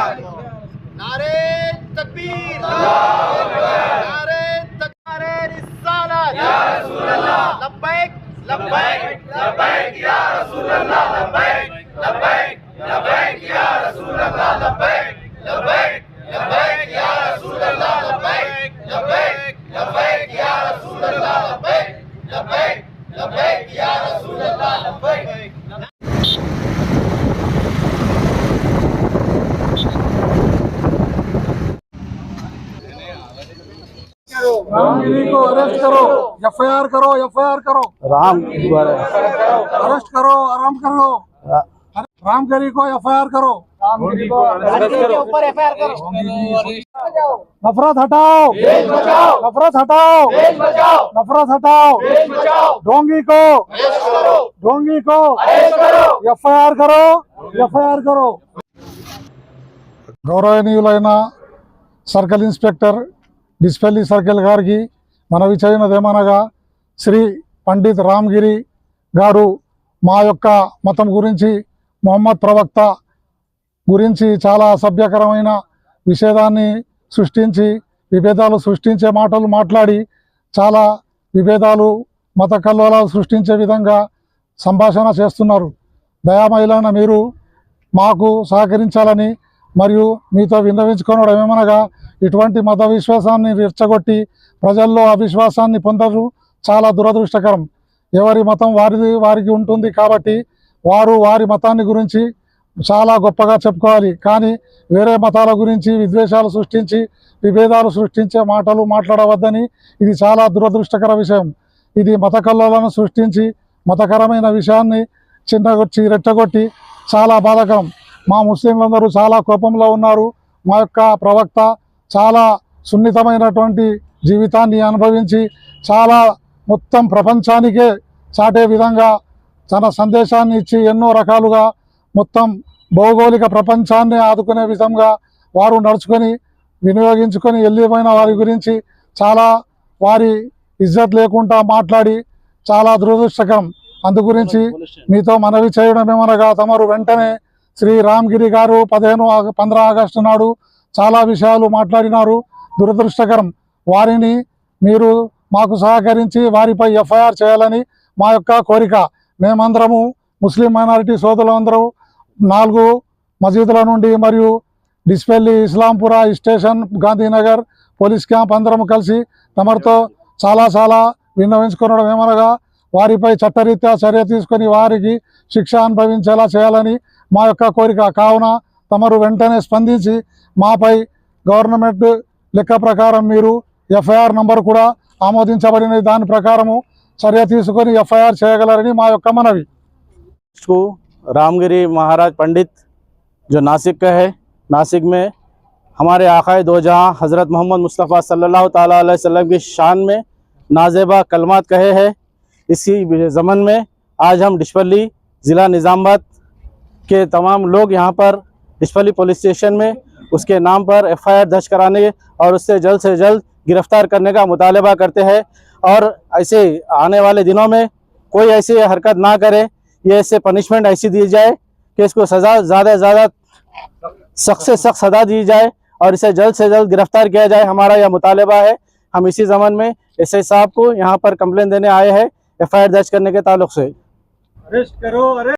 नारे तकबीर नारे तकारे रिसालत या रसूल अल्लाह लब्बैक लब्बैक लब्बैक या रसूल अल्लाह लब्बैक लब्बैक लब्बैक या रसूल अल्लाह लब्बैक लब्बैक लब्बैक या रसूल अल्लाह लब्बैक लब्बैक लब्बैक या रसूल अल्लाह लब्बैक लब्बैक लब्बैक या रसूल अल्लाह रामगिरी को अरेस्ट करो एफ आई आर करो एफ आई आर करो राम अरेस्ट करो आराम कर करो रामगिरी को एफ आई आर करो नफरत हटाओ नफरत हटाओ नफरत हटाओ ढोंगी को ढोंगी को एफ आई आर करो एफ आई आर करो గౌరవనీయులైన सर्कल इंस्पेक्टर డిస్పల్లి సర్కిల్ గారికి మనవి చేయనదేమనగా శ్రీ పండిత్ రామ్గిరి గారు మా యొక్క మతం గురించి మొహమ్మద్ ప్రవక్త గురించి చాలా అసభ్యకరమైన విషేదాన్ని సృష్టించి విభేదాలు సృష్టించే మాటలు మాట్లాడి చాలా విభేదాలు మత కల్లోలాలు సృష్టించే విధంగా సంభాషణ చేస్తున్నారు దయామహిళన మీరు మాకు సహకరించాలని మరియు మీతో విన్నవించుకోవడం ఏమనగా ఇటువంటి మత విశ్వాసాన్ని రెచ్చగొట్టి ప్రజల్లో అవిశ్వాసాన్ని పొందరు చాలా దురదృష్టకరం ఎవరి మతం వారిది వారికి ఉంటుంది కాబట్టి వారు వారి మతాన్ని గురించి చాలా గొప్పగా చెప్పుకోవాలి కానీ వేరే మతాల గురించి విద్వేషాలు సృష్టించి విభేదాలు సృష్టించే మాటలు మాట్లాడవద్దని ఇది చాలా దురదృష్టకర విషయం ఇది మత కల్లోలను సృష్టించి మతకరమైన విషయాన్ని చిన్నగొచ్చి రెట్టగొట్టి చాలా బాధకరం మా ముస్లింలందరూ చాలా కోపంలో ఉన్నారు మా యొక్క ప్రవక్త చాలా సున్నితమైనటువంటి జీవితాన్ని అనుభవించి చాలా మొత్తం ప్రపంచానికే చాటే విధంగా తన సందేశాన్ని ఇచ్చి ఎన్నో రకాలుగా మొత్తం భౌగోళిక ప్రపంచాన్ని ఆదుకునే విధంగా వారు నడుచుకొని వినియోగించుకొని వెళ్ళిపోయిన వారి గురించి చాలా వారి ఇజ్జత్ లేకుండా మాట్లాడి చాలా దురదృష్టకరం అందు గురించి మీతో మనవి చేయడం ఏమనగా తమరు వెంటనే శ్రీ రామ్గిరి గారు పదిహేను పంద్ర ఆగస్టు నాడు చాలా విషయాలు మాట్లాడినారు దురదృష్టకరం వారిని మీరు మాకు సహకరించి వారిపై ఎఫ్ఐఆర్ చేయాలని మా యొక్క కోరిక మేమందరము ముస్లిం మైనారిటీ సోదరులందరూ నాలుగు మసీదుల నుండి మరియు Dispelli Islampura station Gandhinagar police camp అందరం కలిసి తమరితో చాలా చాలా విన్నవించుకునడం ఏమనగా వారిపై చట్టరీత్యా చర్య తీసుకొని వారికి శిక్ష అనుభవించేలా చేయాలని మా యొక్క కోరిక కావున తమరు వెంటనే స్పందించి गवर्नमेंट గవర్నమెంట్ లెక్క ప్రకారం మీరు ఎఫ్ఐఆర్ నంబర్ కూడా ఆమోదించబడిన దాని ప్రకారము मन తీసుకొని रामगिरी महाराज पंडित जो नासिक का है नासिक में हमारे आकाए दो जहां हज़रत मोहम्मद मुस्तफ़ा सल्लल्लाहु अलैहि वसल्लम की शान में नाजेबा कलमात कहे है इसी ज़मन में आज हम डिशपली ज़िला निज़ामबाद के तमाम लोग यहाँ पर डिशपली पुलिस स्टेशन में उसके नाम पर एफ दर्ज कराने और उससे जल्द से जल्द गिरफ्तार करने का मुतालबा करते हैं और ऐसे आने वाले दिनों में कोई ऐसी हरकत ना करे ये ऐसे पनिशमेंट ऐसी दी जाए कि इसको सज़ा ज़्यादा से ज़्यादा सख्त से सख्त सजा दी जाए और इसे जल्द से जल्द गिरफ्तार किया जाए हमारा यह मुतालबा है हम इसी जमन में एस आई साहब को यहाँ पर कंप्लेन देने आए हैं एफ दर्ज करने के ताल्लुक से अरेस्ट करो अरे